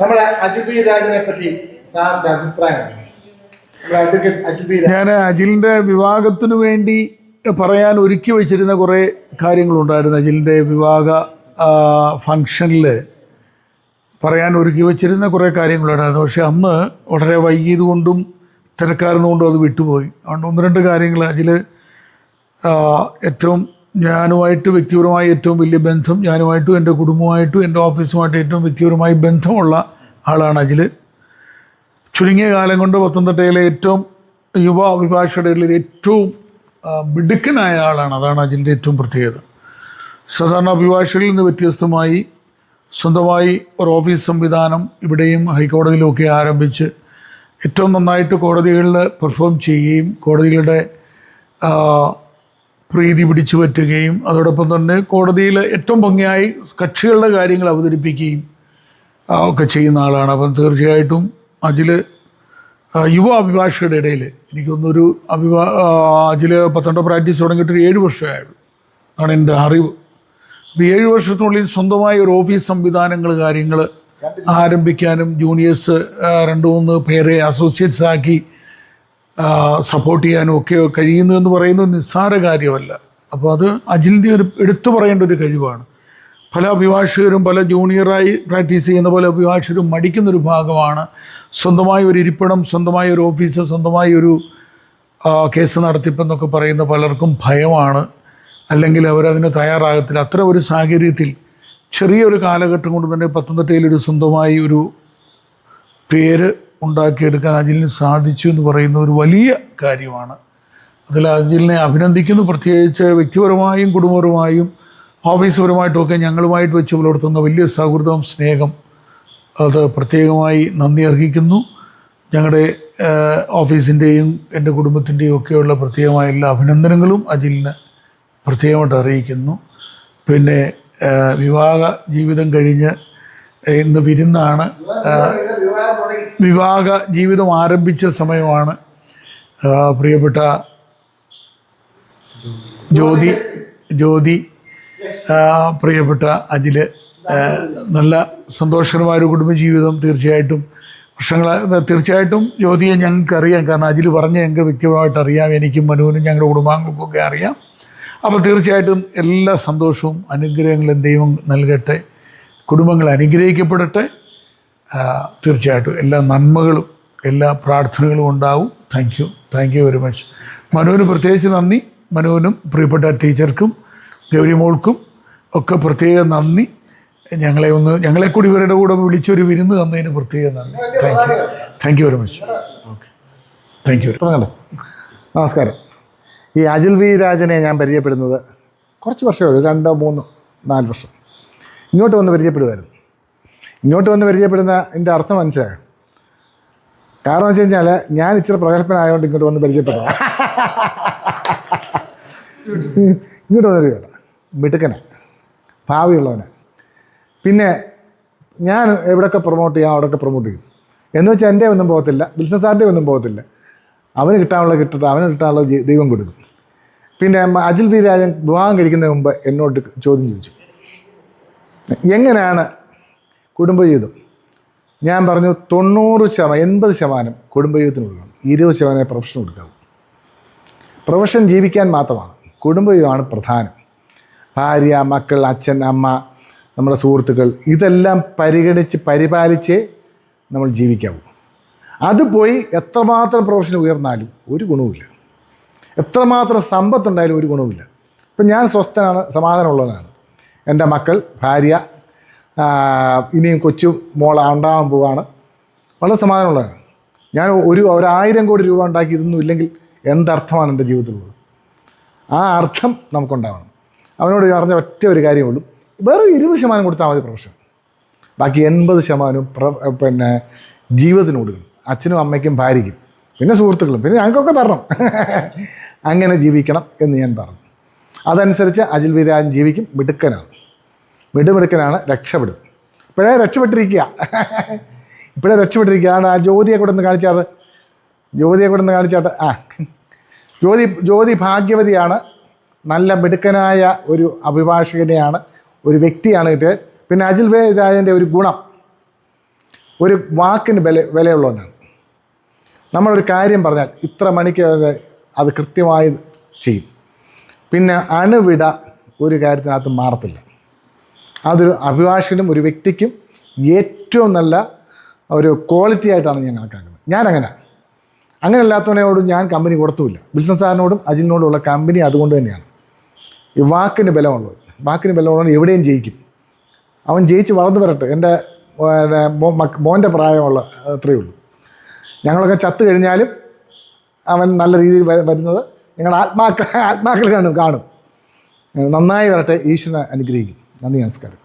നമ്മുടെ അജിബി രാജനെ പറ്റി സാറിന്റെ അഭിപ്രായം ഞാൻ അജിലിന്റെ വിവാഹത്തിനു വേണ്ടി പറയാൻ ഒരുക്കി വെച്ചിരുന്ന കുറേ കാര്യങ്ങളുണ്ടായിരുന്നു. അജിലിന്റെ വിവാഹ ഫങ്ഷനിൽ പറയാൻ ഒരുക്കി വെച്ചിരുന്ന കുറേ കാര്യങ്ങളുണ്ടായിരുന്നു. പക്ഷെ അന്ന് വളരെ വൈകിയത് കൊണ്ടും തിരക്കാരുന്നുകൊണ്ടും അത് വിട്ടുപോയി. അതുകൊണ്ട് ഒന്ന് രണ്ട് കാര്യങ്ങൾ അതിൽ ഏറ്റവും ഞാനുമായിട്ട് വ്യക്തിപരമായി ഏറ്റവും വലിയ ബന്ധം ഞാനുമായിട്ടും എന്റെ കുടുംബമായിട്ടും എന്റെ ഓഫീസുമായിട്ട് ഏറ്റവും വ്യക്തിപരമായി ബന്ധമുള്ള ആളാണ് അഖിൽ ചുരുങ്ങിയ കാലം കൊണ്ട് പത്തനംതിട്ടയിലെ ഏറ്റവും യുവ അഭിഭാഷകരുടെ ഏറ്റവും മിടുക്കനായ ആളാണ്. അതാണ് അജിന്റെ ഏറ്റവും പ്രത്യേകത. സാധാരണ അഭിഭാഷകരിൽ നിന്ന് വ്യത്യസ്തമായി സ്വന്തമായി ഒരു ഓഫീസ് സംവിധാനം ഇവിടെയും ഹൈക്കോടതിയിലുമൊക്കെ ആരംഭിച്ച് ഏറ്റവും നന്നായിട്ട് കോടതികളിൽ പെർഫോം ചെയ്യുകയും കോടതികളുടെ പ്രീതി പിടിച്ചു പറ്റുകയും അതോടൊപ്പം തന്നെ കോടതിയിൽ ഏറ്റവും ഭംഗിയായി കക്ഷികളുടെ കാര്യങ്ങൾ അവതരിപ്പിക്കുകയും ഒക്കെ ചെയ്യുന്ന ആളാണ്. അപ്പം തീർച്ചയായിട്ടും അതിൽ യുവ അഭിഭാഷകരുടെ ഇടയിൽ എനിക്കൊന്നൊരു അഭിഭാ അതിൽ പത്തൊൻപത് പ്രാക്ടീസ് തുടങ്ങിയിട്ട് ഒരു ഏഴ് വർഷമായത് ആണ് എന്റെ അറിവ്. അപ്പോൾ ഏഴ് വർഷത്തിനുള്ളിൽ സ്വന്തമായി ഒരു ഓഫീസ് സംവിധാനങ്ങൾ കാര്യങ്ങൾ ആരംഭിക്കാനും ജൂനിയേഴ്സ് രണ്ട് മൂന്ന് പേരെ അസോസിയേറ്റ്സ് ആക്കി സപ്പോർട്ട് ചെയ്യാനും ഒക്കെ കഴിയുന്നു എന്ന് പറയുന്നത് നിസ്സാര കാര്യമല്ല. അപ്പോൾ അത് അജിലിന്റെ ഒരു എടുത്തു പറയേണ്ട ഒരു കഴിവാണ്. പല അഭിഭാഷകരും പല ജൂനിയറായി പ്രാക്ടീസ് ചെയ്യുന്ന പല അഭിഭാഷകരും മടിക്കുന്നൊരു ഭാഗമാണ്. സ്വന്തമായ ഒരു ഇരിപ്പിടം സ്വന്തമായ ഒരു ഓഫീസ് സ്വന്തമായ ഒരു കേസ് നടത്തിപ്പെന്നൊക്കെ പറയുന്ന പലർക്കും ഭയമാണ്. അല്ലെങ്കിൽ അവരതിന് തയ്യാറാകത്തില്ല. അത്ര ഒരു സാഹചര്യത്തിൽ ചെറിയൊരു കാലഘട്ടം കൊണ്ട് തന്നെ പത്തനംതിട്ടയിൽ ഒരു സ്വന്തമായി ഒരു പേര് ഉണ്ടാക്കിയെടുക്കാൻ അജിലിന് സാധിച്ചു എന്ന് പറയുന്ന ഒരു വലിയ കാര്യമാണ്. അതിൽ അജിലിനെ അഭിനന്ദിക്കുന്നു. പ്രത്യേകിച്ച് വ്യക്തിപരമായും കുടുംബപരമായും ഓഫീസുപരമായിട്ടുമൊക്കെ ഞങ്ങളുമായിട്ട് വെച്ച് പുലർത്തുന്ന വലിയ സൗഹൃദം സ്നേഹം അത് പ്രത്യേകമായി നന്ദി അർഹിക്കുന്നു. ഞങ്ങളുടെ ഓഫീസിന്റെയും എന്റെ കുടുംബത്തിന്റെയും ഒക്കെയുള്ള പ്രത്യേകമായ എല്ലാ അഭിനന്ദനങ്ങളും അജിലിന് പ്രത്യേകമായിട്ട് അറിയിക്കുന്നു. പിന്നെ വിവാഹ ജീവിതം കഴിഞ്ഞ് ഇന്ന് വിരുന്നാണ്. വിവാഹം ജീവിതം ആരംഭിച്ച സമയമാണ് പ്രിയപ്പെട്ട ജ്യോതി ജ്യോതി പ്രിയപ്പെട്ട അജിൽ. നല്ല സന്തോഷകരമായ ഒരു കുടുംബജീവിതം തീർച്ചയായിട്ടും വർഷങ്ങൾ തീർച്ചയായിട്ടും ജ്യോതിയെ ഞങ്ങൾക്ക് അറിയാം കാരണം അജിൽ പറഞ്ഞ ഞങ്ങൾക്ക് വ്യക്തിപരമായിട്ട് അറിയാം. എനിക്കും മനുവിനും ഞങ്ങളുടെ കുടുംബാംഗങ്ങൾക്കൊക്കെ അറിയാം. അപ്പോൾ തീർച്ചയായിട്ടും എല്ലാ സന്തോഷവും അനുഗ്രഹങ്ങളും ദൈവം നൽകട്ടെ. കുടുംബങ്ങൾ അനുഗ്രഹിക്കപ്പെടട്ടെ. തീർച്ചയായിട്ടും എല്ലാ നന്മകളും എല്ലാ പ്രാർത്ഥനകളും ഉണ്ടാവും. Thank you thank you very much മനുവിന് പ്രത്യേകിച്ച് നന്ദി. മനുവിനും പ്രിയപ്പെട്ട ടീച്ചർക്കും ഗൗരിമോൾക്കും ഒക്കെ പ്രത്യേക നന്ദി. ഞങ്ങളെ ഒന്ന് ഞങ്ങളെ കൂടി ഇവരുടെ കൂടെ വിളിച്ചൊരു വിരുന്ന് തന്നതിന് പ്രത്യേക നന്ദി. Thank you thank you very much okay thank you നമസ്കാരം. ഈ അജിൽ വി രാജനെ ഞാൻ പരിചയപ്പെടുന്നത് കുറച്ച് വർഷമേ ഉള്ളൂ. രണ്ടോ മൂന്നോ നാല് വർഷം. ഇങ്ങോട്ട് വന്ന് പരിചയപ്പെടുമായിരുന്നു ഇങ്ങോട്ട് വന്ന് പരിചയപ്പെടുന്ന എന്റെ അർത്ഥം മനസ്സിലായോ? കാരണം വെച്ച് കഴിഞ്ഞാൽ ഞാൻ ഇച്ചിരി പ്രഗത്ഭനായതുകൊണ്ട് ഇങ്ങോട്ട് വന്ന് പരിചയപ്പെട്ടതാണ് ഇങ്ങോട്ട് വന്നൊരു കേട്ടോ മിടുക്കനെ. ഭാവിയുള്ളവനെ. പിന്നെ ഞാൻ എവിടെയൊക്കെ പ്രൊമോട്ട് ചെയ്യാം അവിടെയൊക്കെ പ്രൊമോട്ട് ചെയ്യും. എന്ന് വെച്ചാൽ എന്റെ ഒന്നും പോകത്തില്ല ബിസിനസ്സാരുടെ ഒന്നും പോകത്തില്ല. അവന് കിട്ടാനുള്ള കിട്ടട്ടെ അവന് കിട്ടാനുള്ള ദൈവം കൊടുക്കും. പിന്നെ അജിൽ പി രാജൻ വിവാഹം കഴിക്കുന്നതിന് മുമ്പ് എന്നോട് ചോദ്യം ചോദിച്ചു. എങ്ങനെയാണ് കുടുംബജീവിതം ഞാൻ പറഞ്ഞു തൊണ്ണൂറ് ശതമാനം എൺപത് ശതമാനം കുടുംബജീവിതത്തിന് കൊടുക്കണം. ഇരുപത് ശതമാനം പ്രൊഫഷൻ കൊടുക്കാവും. പ്രൊഫഷൻ ജീവിക്കാൻ മാത്രമാണ്. കുടുംബജീവിതമാണ് പ്രധാനം. ഭാര്യ മക്കൾ അച്ഛൻ അമ്മ നമ്മുടെ സുഹൃത്തുക്കൾ ഇതെല്ലാം പരിഗണിച്ച് പരിപാലിച്ച് നമ്മൾ ജീവിക്കാവൂ. അത് പോയി എത്രമാത്രം പ്രൊഫഷൻ ഉയർന്നാലും ഒരു ഗുണവുമില്ല. എത്രമാത്രം സമ്പത്തുണ്ടായാലും ഒരു ഗുണവുമില്ല. ഇപ്പം ഞാൻ സ്വസ്ഥനാണ് സമാധാനമുള്ളവനാണ്. എന്റെ മക്കൾ ഭാര്യ ഇനിയും കൊച്ചു മോൾ ഉണ്ടാകാൻ പോവാണ്. വളരെ സമാധാനമുള്ളതാണ് ഞാൻ ഒരു ഒരായിരം കോടി രൂപ ഉണ്ടാക്കി ഇതൊന്നും ഇല്ലെങ്കിൽ എന്തർത്ഥമാണ് എന്റെ ജീവിതത്തിലുള്ളത് ആ അർത്ഥം നമുക്കുണ്ടാവണം. അവനോട് പറഞ്ഞ ഒറ്റ ഒരു കാര്യമുള്ളൂ വേറെ ഇരുപത് ശതമാനം കൊടുത്താൽ മതി പ്രൊഫഷൻ ബാക്കി എൺപത് ശതമാനവും പിന്നെ ജീവിതത്തിന് കൊടുക്കണം അച്ഛനും അമ്മയ്ക്കും ഭാര്യയ്ക്കും. പിന്നെ സുഹൃത്തുക്കളും. പിന്നെ ഞങ്ങൾക്കൊക്കെ തരണം. അങ്ങനെ ജീവിക്കണം എന്ന് ഞാൻ പറഞ്ഞു. അതനുസരിച്ച് അജിൽ വിരാജൻ ജീവിക്കും മിടുക്കനാണ്. മിടുമിടുക്കനാണ് രക്ഷപ്പെടും. ഇപ്പോഴേ രക്ഷപ്പെട്ടിരിക്കുക. ഇപ്പോഴേ രക്ഷപ്പെട്ടിരിക്കുക. ആ ജ്യോതിയെ കൂടെ ഒന്ന് കാണിച്ചാറ് ജ്യോതിയെ കൂടെ ഒന്ന് കാണിച്ചാട്ട് ആ. ജ്യോതി ജ്യോതി ഭാഗ്യവതിയാണ്. നല്ല മിടുക്കനായ ഒരു അഭിഭാഷകനെയാണ് ഒരു വ്യക്തിയാണ് ഇത്. പിന്നെ അജിൽ രാജന്റെ ഒരു ഗുണം ഒരു വാക്കിന് വില വിലയുള്ളവനാണ് നമ്മളൊരു കാര്യം പറഞ്ഞാൽ ഇത്ര മണിക്ക് അത് കൃത്യമായി ചെയ്യും. പിന്നെ അണുവിട ഒരു കാര്യത്തിനകത്ത് മാറത്തില്ല. അതൊരു അഭിഭാഷകനും ഒരു വ്യക്തിക്കും ഏറ്റവും നല്ല ഒരു ക്വാളിറ്റി ആയിട്ടാണ് ഞാൻ കണക്കാക്കുന്നത്. ഞാൻ അങ്ങനെ അല്ലാത്തവനോട് ഞാൻ കമ്പനി കൊടുത്തുമില്ല. ബിൽസൺ സാറിനോടും അജിലിനോടുമുള്ള കമ്പനി അതുകൊണ്ട് തന്നെയാണ്. ഈ വാക്കിന് ബലമുള്ളത്. വാക്കിന് ബലമുള്ളത് എവിടെയും ജയിക്കും. അവൻ ജയിച്ച് വളർന്നു വരട്ടെ. എന്റെ മോന്റെ പ്രായമുള്ള അത്രയേ ഉള്ളൂ. ഞങ്ങളൊക്കെ ചത്തു കഴിഞ്ഞാലും അവൻ നല്ല രീതിയിൽ വരുന്നത് ഞങ്ങളുടെ ആത്മാക്കൾ ആത്മാക്കൾ കാണും കാണും. നന്നായി വരട്ടെ ഈശ്വരനെ അനുഗ്രഹിക്കും. നന്ദി നമസ്കാരം